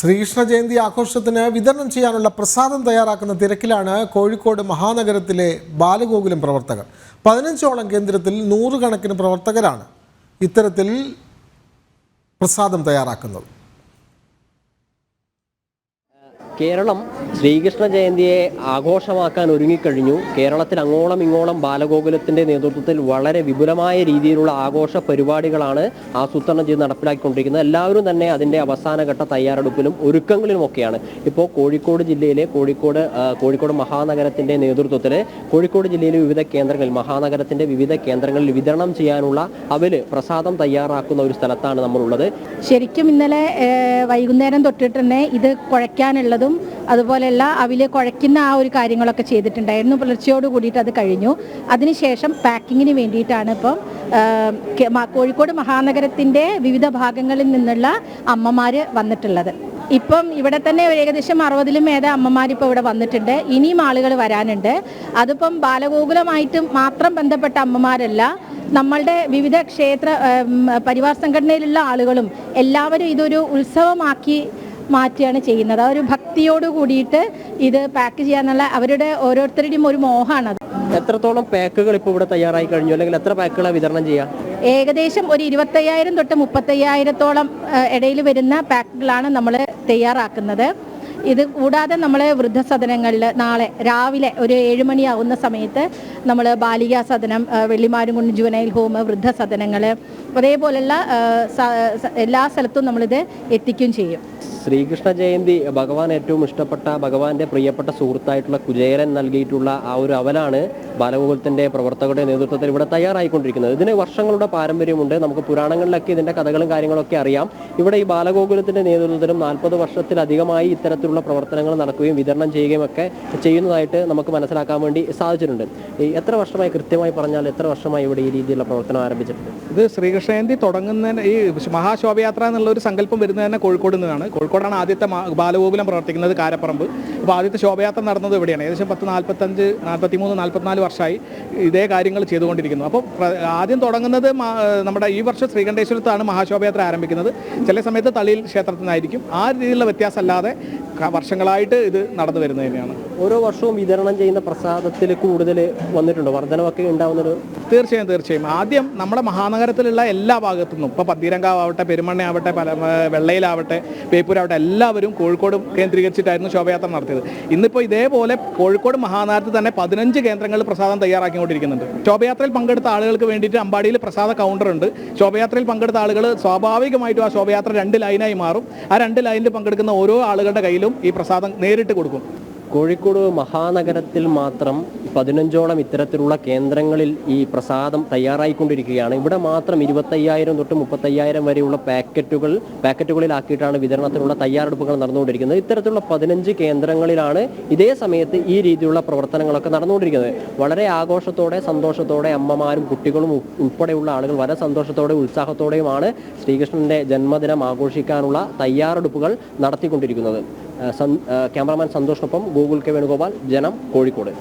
ശ്രീകൃഷ്ണ ജയന്തി ആഘോഷത്തിന് വിതരണം ചെയ്യാനുള്ള പ്രസാദം തയ്യാറാക്കുന്ന തിരക്കിലാണ് കോഴിക്കോട് മഹാനഗരത്തിലെ ബാലഗോകുലം പ്രവർത്തകർ. പതിനഞ്ചോളം കേന്ദ്രത്തിൽ നൂറുകണക്കിന് പ്രവർത്തകരാണ് ഇത്തരത്തിൽ പ്രസാദം തയ്യാറാക്കുന്നത്. കേരളം ശ്രീകൃഷ്ണ ജയന്തിയെ ആഘോഷമാക്കാൻ ഒരുങ്ങിക്കഴിഞ്ഞു. കേരളത്തിൽ അങ്ങോളം ഇങ്ങോളം ബാലഗോകുലത്തിന്റെ നേതൃത്വത്തിൽ വളരെ വിപുലമായ രീതിയിലുള്ള ആഘോഷ പരിപാടികളാണ് ആസൂത്രണം ചെയ്ത് നടപ്പിലാക്കിക്കൊണ്ടിരിക്കുന്നത്. എല്ലാവരും തന്നെ അതിന്റെ അവസാനഘട്ട തയ്യാറെടുപ്പിലും ഒരുക്കങ്ങളിലുമൊക്കെയാണ്. ഇപ്പോൾ കോഴിക്കോട് ജില്ലയിലെ കോഴിക്കോട് കോഴിക്കോട് മഹാനഗരത്തിന്റെ നേതൃത്വത്തിൽ കോഴിക്കോട് ജില്ലയിലെ വിവിധ കേന്ദ്രങ്ങളിൽ മഹാനഗരത്തിന്റെ വിവിധ കേന്ദ്രങ്ങളിൽ വിതരണം ചെയ്യാനുള്ള അവൽ പ്രസാദം തയ്യാറാക്കുന്ന ഒരു സ്ഥലത്താണ് നമ്മളുള്ളത്. ശരിക്കും ഇന്നലെ വൈകുന്നേരം തൊട്ടിട്ട് തന്നെ ഇത് കുഴയ്ക്കാനുള്ളതും അതുപോലെയുള്ള അവിലെ കുഴയ്ക്കുന്ന ആ ഒരു കാര്യങ്ങളൊക്കെ ചെയ്തിട്ടുണ്ടായിരുന്നു. പുലർച്ചയോട് കൂടിയിട്ട് അത് കഴിഞ്ഞു. അതിനുശേഷം പാക്കിങ്ങിന് വേണ്ടിയിട്ടാണ് ഇപ്പം കോഴിക്കോട് മഹാനഗരത്തിന്റെ വിവിധ ഭാഗങ്ങളിൽ നിന്നുള്ള അമ്മമാർ വന്നിട്ടുള്ളത്. ഇപ്പം ഇവിടെ തന്നെ ഏകദേശം അറുപതിലും ഏത അമ്മമാരിപ്പോൾ ഇവിടെ വന്നിട്ടുണ്ട്. ഇനിയും ആളുകൾ വരാനുണ്ട്. അതിപ്പം ബാലഗോകുലമായിട്ട് മാത്രം ബന്ധപ്പെട്ട അമ്മമാരല്ല നമ്മളുടെ വിവിധ ക്ഷേത്ര പരിവാർ സംഘടനയിലുള്ള ആളുകളും എല്ലാവരും ഇതൊരു ഉത്സവമാക്കി മാറ്റുകയാണ് ചെയ്യുന്നത്. ആ ഒരു ഭക്തിയോട് കൂടിയിട്ട് ഇത് പാക്ക് ചെയ്യാന്നുള്ള അവരുടെ ഓരോരുത്തരുടെയും ഒരു മോഹമാണത്. എത്രത്തോളം പാക്കുകൾ ഇപ്പോൾ ഇവിടെ തയ്യാറായി കഴിഞ്ഞു? അല്ലെങ്കിൽ എത്ര പാക്കുകളാണ് വിതരണം ചെയ്യാം ഏകദേശം ഒരു ഇരുപത്തയ്യായിരം തൊട്ട് മുപ്പത്തയ്യായിരത്തോളം ഇടയിൽ വരുന്ന പാക്കുകളാണ് നമ്മൾ തയ്യാറാക്കുന്നത്. ഇത് കൂടാതെ നമ്മൾ വൃദ്ധസദനങ്ങളിൽ നാളെ രാവിലെ ഒരു ഏഴ് മണിയാവുന്ന സമയത്ത് നമ്മൾ ബാലികാ സദനം വെള്ളിമാരും വെള്ളിമാരുംകുണ്ട് ജുവനൈൽ ഹോം വൃദ്ധസദനങ്ങൾ സ- എല്ലാ സ്ഥലത്തും നമ്മളിത് എത്തിക്കുകയും ചെയ്യും. ശ്രീകൃഷ്ണ ജയന്തി ഭഗവാൻ ഏറ്റവും ഇഷ്ടപ്പെട്ട ഭഗവാന്റെ പ്രിയപ്പെട്ട സുഹൃത്തായിട്ടുള്ള കുചേരൻ നൽകിയിട്ടുള്ള ആ ഒരു അവലാണ് ബാലഗോകുലത്തിന്റെ പ്രവർത്തകരുടെ നേതൃത്വത്തിൽ ഇവിടെ തയ്യാറായിക്കൊണ്ടിരിക്കുന്നത്. ഇതിന് വർഷങ്ങളുടെ പാരമ്പര്യമുണ്ട്. നമുക്ക് പുരാണങ്ങളിലൊക്കെ ഇതിന്റെ കഥകളും കാര്യങ്ങളൊക്കെ അറിയാം. ഇവിടെ ഈ ബാലഗോകുലത്തിന്റെ നേതൃത്വത്തിലും നാൽപ്പത് വർഷത്തിലധികമായി ഇത്തരത്തിലുള്ള പ്രവർത്തനങ്ങൾ നടക്കുകയും വിതരണം ചെയ്യുകയും ഒക്കെ ചെയ്യുന്നതായിട്ട് നമുക്ക് മനസ്സിലാക്കാൻ വേണ്ടി സാധിച്ചിട്ടുണ്ട്. എത്ര വർഷമായി കൃത്യമായി പറഞ്ഞാൽ എത്ര വർഷമായി ഇവിടെ ഈ രീതിയിലുള്ള പ്രവർത്തനം ആരംഭിച്ചിട്ടുണ്ട്? ഇത് ശ്രീകൃഷ്ണജയന്തി തുടങ്ങുന്നതിന് ഈ മഹാശോഭയാത്ര എന്നുള്ള ഒരു സങ്കല്പം വരുന്നത് തന്നെ കോഴിക്കോട് നിന്നാണ്. കോഴിക്കോടാണ് ആദ്യത്തെ ബാലഗോകുലം പ്രവർത്തിക്കുന്നത് കാരപ്പറമ്പ്. അപ്പോൾ ആദ്യത്തെ ശോഭയാത്ര നടന്നത് ഇവിടെയാണ്. ഏകദേശം പത്ത് നാൽപ്പത്തഞ്ച് നാൽപ്പത്തി മൂന്ന് നാൽപ്പത്തിനാല് വർഷമായി ഇതേ കാര്യങ്ങൾ ചെയ്തുകൊണ്ടിരിക്കുന്നു. അപ്പോൾ ആദ്യം തുടങ്ങുന്നത് നമ്മുടെ ഈ വർഷം ശ്രീകണ്ഠേശ്വരത്താണ് മഹാശോഭയാത്ര ആരംഭിക്കുന്നത്. ചില സമയത്ത് തളിയിൽ ക്ഷേത്രത്തിൽ നിന്നായിരിക്കും ആ രീതിയിലുള്ള വ്യത്യാസമല്ലാതെ വർഷങ്ങളായിട്ട് ഇത് നടന്നു വരുന്നത് തന്നെയാണ്. ഓരോ വർഷവും വിതരണം ചെയ്യുന്ന പ്രസാദത്തിൽ കൂടുതൽ വന്നിട്ടുണ്ടോ. വർധനമൊക്കെ ഉണ്ടാവുന്നത് തീർച്ചയായും തീർച്ചയായും. ആദ്യം നമ്മുടെ മഹാനഗരത്തിലുള്ള എല്ലാ ഭാഗത്തു നിന്നും ഇപ്പോൾ പന്തീരങ്കാവ് ആവട്ടെ പെരുമണ്ണ ആവട്ടെ പല വെള്ളയിലാവട്ടെ ബേപ്പൂരാവട്ടെ എല്ലാവരും കോഴിക്കോട് കേന്ദ്രീകരിച്ചിട്ടായിരുന്നു ശോഭയാത്ര നടത്തിയത്. ഇന്നിപ്പോൾ ഇതേപോലെ കോഴിക്കോട് മഹാനഗരത്തിൽ തന്നെ പതിനഞ്ച് കേന്ദ്രങ്ങളിൽ പ്രസാദം തയ്യാറാക്കിക്കൊണ്ടിരിക്കുന്നുണ്ട്. ശോഭയാത്രയിൽ പങ്കെടുത്ത ആളുകൾക്ക് വേണ്ടിയിട്ട് അമ്പാടിയിൽ പ്രസാദ കൗണ്ടർ ഉണ്ട് ശോഭയാത്രയിൽ പങ്കെടുത്ത ആളുകൾ സ്വാഭാവികമായിട്ടും ആ ശോഭയാത്ര രണ്ട് ലൈനായി മാറും. ആ രണ്ട് ലൈനിൽ പങ്കെടുക്കുന്ന ഓരോ ആളുകളുടെ കയ്യിലും ഈ പ്രസാദം നേരിട്ട് കൊടുക്കും. കോഴിക്കോട് മഹാനഗരത്തിൽ മാത്രം പതിനഞ്ചോളം ഇത്തരത്തിലുള്ള കേന്ദ്രങ്ങളിൽ ഈ പ്രസാദം തയ്യാറായിക്കൊണ്ടിരിക്കുകയാണ്. ഇവിടെ മാത്രം ഇരുപത്തയ്യായിരം തൊട്ട് മുപ്പത്തയ്യായിരം വരെയുള്ള പാക്കറ്റുകൾ പാക്കറ്റുകളിലാക്കിയിട്ടാണ് വിതരണത്തിനുള്ള തയ്യാറെടുപ്പുകൾ നടന്നുകൊണ്ടിരിക്കുന്നത്. ഇത്തരത്തിലുള്ള പതിനഞ്ച് കേന്ദ്രങ്ങളിലാണ് ഇതേ സമയത്ത് ഈ രീതിയിലുള്ള പ്രവർത്തനങ്ങളൊക്കെ നടന്നുകൊണ്ടിരിക്കുന്നത്. വളരെ ആഘോഷത്തോടെ സന്തോഷത്തോടെ അമ്മമാരും കുട്ടികളും ഉൾപ്പെടെയുള്ള ആളുകൾ വളരെ സന്തോഷത്തോടെ ഉത്സാഹത്തോടെയുമാണ് ശ്രീകൃഷ്ണന്റെ ജന്മദിനം ആഘോഷിക്കാനുള്ള തയ്യാറെടുപ്പുകൾ നടത്തിക്കൊണ്ടിരിക്കുന്നത്. ക്യാമറാമാൻ സന്തോഷിനൊപ്പം ഗൂഗിൾ കെ വേണുഗോപാൽ ജനം കോഴിക്കോട്.